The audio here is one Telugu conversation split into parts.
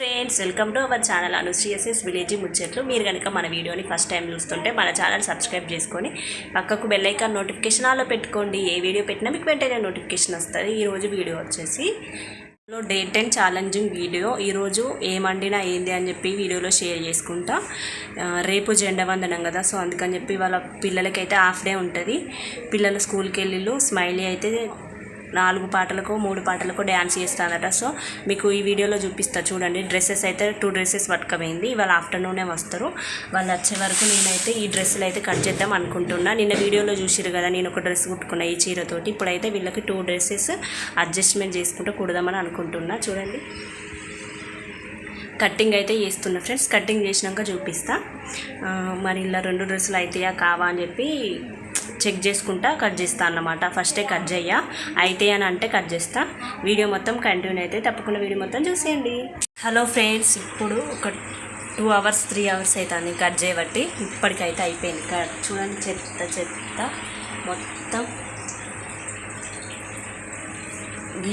Friends welcome to our channel అనుశ్రీఎస్ఎస్ village ముచ్చట్లు. మీరు కనుక మన వీడియోని ఫస్ట్ టైం చూస్తుంటే మన ఛానల్ సబ్స్క్రైబ్ చేసుకొని పక్కకు బెల్లైకాన్ నోటిఫికేషన్ ఆలో పెట్టుకోండి. ఏ వీడియో పెట్టినా మీకు వెంటనే నోటిఫికేషన్ వస్తుంది. ఈరోజు వీడియో వచ్చేసి డే టెన్ ఛాలెంజింగ్ వీడియో. ఈరోజు ఏమండినా ఏంది అని చెప్పి వీడియోలో షేర్ చేసుకుంటా. రేపు జెండా వందనం కదా సో అందుకని చెప్పి వాళ్ళ పిల్లలకైతే హాఫ్ డే ఉంటుంది. పిల్లలు స్కూల్కి వెళ్ళిళ్ళు స్మైలీ అయితే నాలుగు పాటలకు మూడు పాటలకు డ్యాన్స్ చేస్తానట. సో మీకు ఈ వీడియోలో చూపిస్తా. చూడండి డ్రెస్సెస్ అయితే టూ డ్రెస్సెస్ పట్టుకపోయింది ఇవాళ ఆఫ్టర్నూనే వస్తారు. వాళ్ళు వచ్చే వరకు నేనైతే ఈ డ్రెస్సులు అయితే కట్ చేద్దాం అనుకుంటున్నా. నిన్న వీడియోలో చూసిరు కదా నేను ఒక డ్రెస్ కుట్టుకున్నా ఈ చీరతోటి. ఇప్పుడైతే వీళ్ళకి టూ డ్రెస్సెస్ అడ్జస్ట్మెంట్ చేసుకుంటూ కుడదామని అనుకుంటున్నా. చూడండి. కట్టింగ్ అయితే చేస్తున్నా ఫ్రెండ్స్. కట్టింగ్ చేసినాక చూపిస్తా. మరి ఇలా రెండు డ్రెస్సులు అయితే కావా అని చెప్పి చెక్ చేసుకుంటా కట్ చేస్తా అన్నమాట. ఫస్టే కట్ చేయ అయితే అని అంటే కట్ చేస్తా వీడియో మొత్తం కంటిన్యూ అయితే తప్పకుండా వీడియో మొత్తం చూసేయండి. హలో ఫ్రెండ్స్ ఇప్పుడు ఒక టూ అవర్స్ త్రీ అవర్స్ అవుతుంది కట్ చేయబట్టి ఇప్పటికైతే అయిపోయింది. కట్ చూడండి చెత్త చెత్త మొత్తం.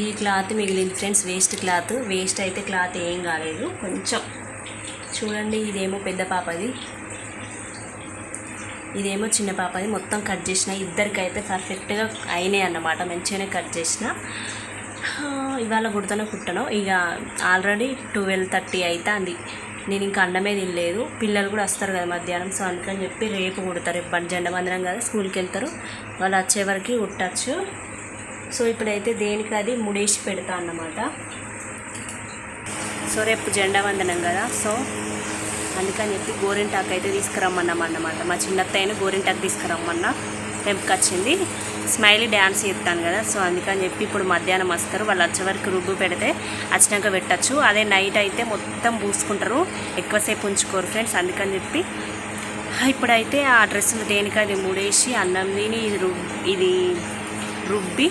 ఈ క్లాత్ మిగిలింది ఫ్రెండ్స్ వేస్ట్ క్లాత్. వేస్ట్ అయితే క్లాత్ ఏం కాలేదు. కొంచెం చూడండి ఇదేమో పెద్ద పాపది. ఇదేమో చిన్న పాపది మొత్తం కట్ చేసిన ఇద్దరికైతే పర్ఫెక్ట్గా అయినాయి అన్నమాట మంచిగానే కట్ చేసిన. ఇవాళ కుడతానో కుట్టను ఇక ఆల్రెడీ ట్వెల్వ్ థర్టీ అవుతుంది నేను ఇంకా అన్నమే తినలేదు. పిల్లలు కూడా వస్తారు కదా మధ్యాహ్నం సో అందుకని చెప్పి రేపు కుడతారు రేపు జెండ మందిరం కదా స్కూల్కి వెళ్తారు. వాళ్ళు వచ్చే వరకు కుట్టచ్చు సో ఇప్పుడైతే దేనికి అది ముడేసి పెడతా అన్నమాట. సో రేపు జెండా వందనం కదా సో అందుకని చెప్పి గోరింటాకు అయితే తీసుకురమ్మన్నామన్నమాట మా చిన్నత్తయ్యను గోరింటాకు తీసుకురమ్మన్నా తెంపుకొచ్చింది స్మైలీ డ్యాన్స్ చేస్తాను కదా సో అందుకని చెప్పి ఇప్పుడు మధ్యాహ్నం వస్తారు. వాళ్ళు వచ్చే వరకు రుబ్బు పెడితే వచ్చినాక పెట్టచ్చు. అదే నైట్ అయితే మొత్తం పూసుకుంటారు. ఎక్కువసేపు ఉంచుకోరు ఫ్రెండ్స్ అందుకని చెప్పి. ఇప్పుడైతే ఆ డ్రెస్సులు దేనికి అది ముడేసి అన్నం తిని ఇది రుబ్ ఇది రుబ్బి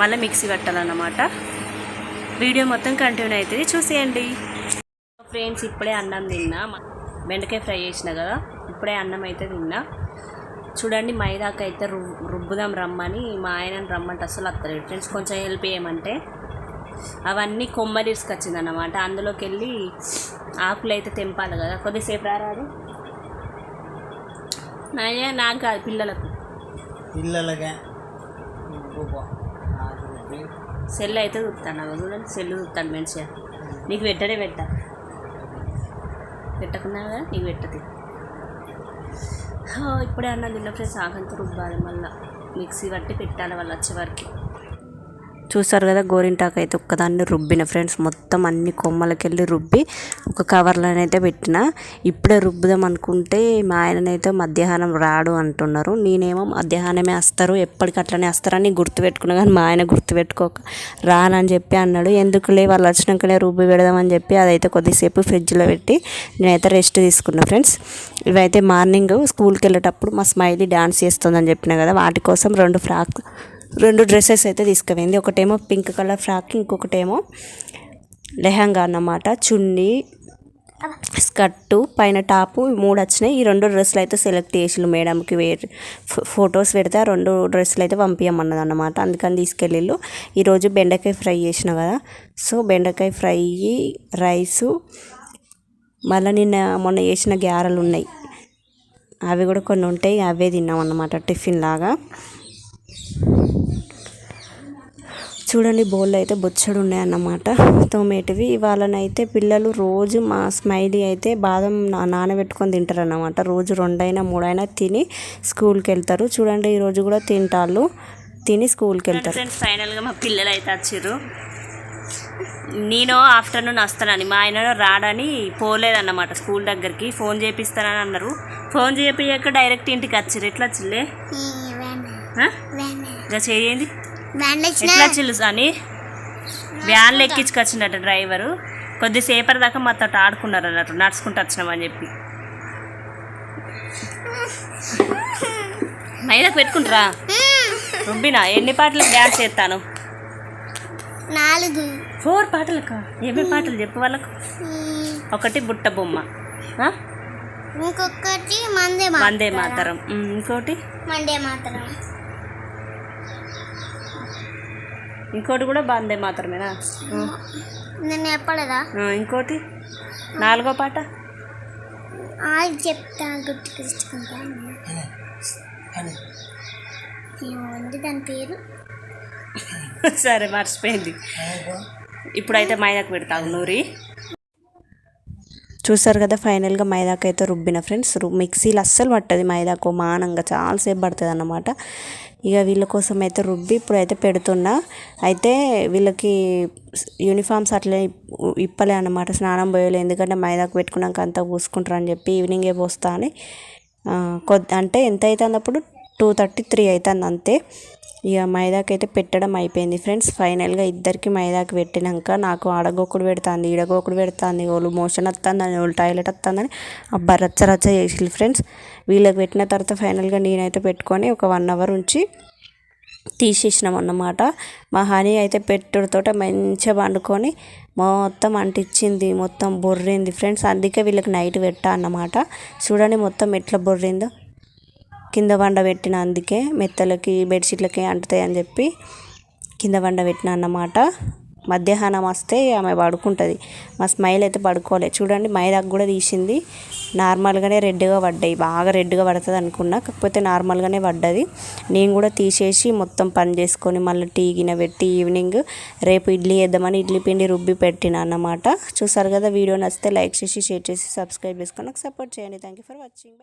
మళ్ళీ మిక్సీ పెట్టాలన్నమాట. వీడియో మొత్తం కంటిన్యూ అవుతుంది. చూసేయండి. ఫ్రెండ్స్ ఇప్పుడే అన్నం తిన్నా. బెండకాయ ఫ్రై చేసిన కదా ఇప్పుడే అన్నం అయితే తిన్నా. చూడండి మైదాకు అయితే రు రుబ్బుదాం రమ్మని మా ఆయనని రమ్మంటే అసలు వస్తలేదు ఫ్రెండ్స్ కొంచెం హెల్ప్ చేయమంటే. అవన్నీ కొమ్మలు ఇసుకొచ్చింది అన్నమాట అందులోకి వెళ్ళి ఆకులు అయితే తెంపాలి కదా. కొద్దిసేపు రారాదు నాయే నాకు కాదు పిల్లలకు. రుబ్బి సెల్ అయితే చూస్తాను అవి చూడండి సెల్ చూస్తాను మంచిగా. నీకు పెట్టడే పెట్ట. పెట్టకున్నా కదా నీకు పెట్టది ఇప్పుడే అన్న తిన్న ఫ్రెండ్స్ ఆగంత రుబ్బాలి మళ్ళీ. మిక్సీ పట్టి పెట్టాలి వాళ్ళు వచ్చే వరకు. చూస్తారు కదా గోరింటాకు అయితే ఒక్కదాన్ని రుబ్బిన ఫ్రెండ్స్ మొత్తం అన్ని కొమ్మలకెళ్ళి రుబ్బి ఒక కవర్లోనైతే పెట్టిన. ఇప్పుడే రుబ్బుదాం అనుకుంటే మా ఆయననైతే మధ్యాహ్నం రాడు అంటున్నారు. నేనేమో మధ్యాహ్నమే వస్తారు ఎప్పటికి అట్లనే వస్తారని గుర్తుపెట్టుకున్నా కానీ మా ఆయన గుర్తుపెట్టుకోక రానని చెప్పి అన్నాడు. ఎందుకులే వాళ్ళు వచ్చినాకనే రుబ్బి పెడదామని చెప్పి అదైతే కొద్దిసేపు ఫ్రిడ్జ్లో పెట్టి నేనైతే రెస్ట్ తీసుకున్నా ఫ్రెండ్స్ ఇవైతే మార్నింగ్ స్కూల్కి వెళ్ళేటప్పుడు మా స్మైలీ డాన్స్ చేస్తుందని చెప్పిన కదా వాటి కోసం రెండు ఫ్రాక్ రెండు డ్రెస్సెస్ అయితే తీసుకుపోయింది. ఒకటేమో పింక్ కలర్ ఫ్రాక్ ఇంకొకటేమో లెహంగా అన్నమాట. చున్నీ స్కర్టు పైన టాపు మూడు వచ్చినాయి. ఈ రెండు డ్రెస్సులు అయితే సెలెక్ట్ చేసిళ్ళు మేడంకి వే ఫొటోస్ పెడితే ఆ రెండు డ్రెస్సులు అయితే పంపించమన్నది అనమాట అందుకని తీసుకెళ్ళిళ్ళు. ఈరోజు బెండకాయ ఫ్రై చేసిన కదా. సో బెండకాయ ఫ్రై రైసు మళ్ళీ నిన్న మొన్న చేసిన గ్యారెలు ఉన్నాయి. అవి కూడా కొన్ని ఉంటాయి. అవే తిన్నాం అన్నమాట టిఫిన్ లాగా. చూడండి బౌల్లో అయితే బొచ్చడు ఉన్నాయన్నమాట తోమేటివి. ఇవాళనైతే పిల్లలు రోజు మా స్మైలీ అయితే బాదం నా- నానబెట్టుకొని తింటారు అన్నమాట రోజు రెండైనా మూడైనా తిని స్కూల్కి వెళ్తారు చూడండి ఈ రోజు కూడా తింటాళ్ళు. తిని స్కూల్కి వెళ్తారు ఫ్రెండ్స్ ఫైనల్గా మా పిల్లలు అయితే వచ్చారు నేను ఆఫ్టర్నూన్ వస్తానని మా ఆయన రాడని పోలేదన్నమాట స్కూల్ దగ్గరికి. ఫోన్ చేపిస్తానని అన్నారు. ఫోన్ చేపియక డైరెక్ట్ ఇంటికి వచ్చారు ఎట్లా వచ్చిల్లే? ఇంకా చేయండి. ఎట్లా చిల్లు అని వ్యాన్లో ఎక్కించుకొచ్చిండట డ్రైవరు. కొద్దిసేపటి దాకా మాతో ఆడుకున్నారు అన్నట్టు నడుచుకుంటూ వచ్చినామని చెప్పి. మైదాకు పెట్టుకుంటారా? రుబ్బినా? ఎన్ని పాటలకు డ్యాన్స్ చేస్తాను? నాలుగు. ఫోర్ పాటలకా? ఏమేమి పాటలు చెప్పు వాళ్ళకు? ఒకటి బుట్ట బొమ్మ? ఇంకొకటి మందే వందే మాతరం. ఇంకోటి? మండే మాత్రం. ఇంకోటి కూడా వందే మాత్రమేనా? నేను చెప్పలేదా ఆ, ఇంకోటి? నాలుగో పాట? చెప్తా ఏముంది దాని పేరు? సరే మర్చిపోయింది. ఇప్పుడైతే మైదాకు పెడతావు నూరి. చూసారు కదా ఫైనల్గా మైదాకు అయితే రుబ్బిన ఫ్రెండ్స్. రు మిక్సీలు అస్సలు పట్టదు మైదాకు మానంగా చాలాసేపు పడుతుంది అన్నమాట. ఇక వీళ్ళ కోసం అయితే రుబ్బి ఇప్పుడైతే పెడుతున్నా. అయితే వీళ్ళకి యూనిఫామ్స్ అట్లే ఇప్పలే అన్నమాట స్నానం పోయలే. ఎందుకంటే మైదాకు పెట్టుకున్నాక అంతా పూసుకుంటారు అని చెప్పి ఈవినింగే పోస్తా అని కొద్ది అంటే ఎంత అవుతుంది అప్పుడు టూ థర్టీ త్రీ అవుతుంది అంతే. ఇక మైదాకి అయితే పెట్టడం అయిపోయింది ఫ్రెండ్స్. ఫైనల్గా ఇద్దరికి మైదాకి పెట్టినాక నాకు ఆడగోకుడు పెడుతుంది ఈడగోకుడు పెడుతుంది వాళ్ళు మోషన్ వస్తుందని వాళ్ళు టాయిలెట్ వస్తుందని అబ్బా రచ్చ రచ్చ చేసి ఫ్రెండ్స్. వీళ్ళకి పెట్టిన తర్వాత ఫైనల్గా నేనైతే పెట్టుకొని ఒక వన్ అవర్ ఉంచి తీసేసినాం అన్నమాట. మా హనీ అయితే పెట్టుడుతోట మంచిగా పండుకొని మొత్తం అంటించింది మొత్తం బొర్రింది ఫ్రెండ్స్. అందుకే వీళ్ళకి నైట్ పెట్టా అన్నమాట. చూడండి మొత్తం ఎట్లా బొర్రిందో. కింద వండ పెట్టిన అందుకే మెత్తలకి బెడ్షీట్లకి అంటుతాయి అని చెప్పి కింద వండ పెట్టిన అన్నమాట. మధ్యాహ్నం వస్తే ఆమె పడుకుంటుంది. మా స్మైల్ అయితే పడుకోలే. చూడండి మైదాకు కూడా తీసింది. నార్మల్గానే రెడ్గా పడ్డాయి. బాగా రెడ్గా పడుతుంది అనుకున్నా. కాకపోతే నార్మల్గానే పడ్డది. నేను కూడా తీసేసి మొత్తం పని చేసుకొని మళ్ళీ టీ గిన పెట్టి ఈవినింగ్ రేపు ఇడ్లీ వేద్దామని ఇడ్లీ పిండి రుబ్బి పెట్టిన అన్నమాట. చూసారు కదా వీడియో నచ్చితే లైక్ చేసి షేర్ చేసి సబ్స్క్రైబ్ చేసుకొని నాకు సపోర్ట్ చేయండి. Thank you for watching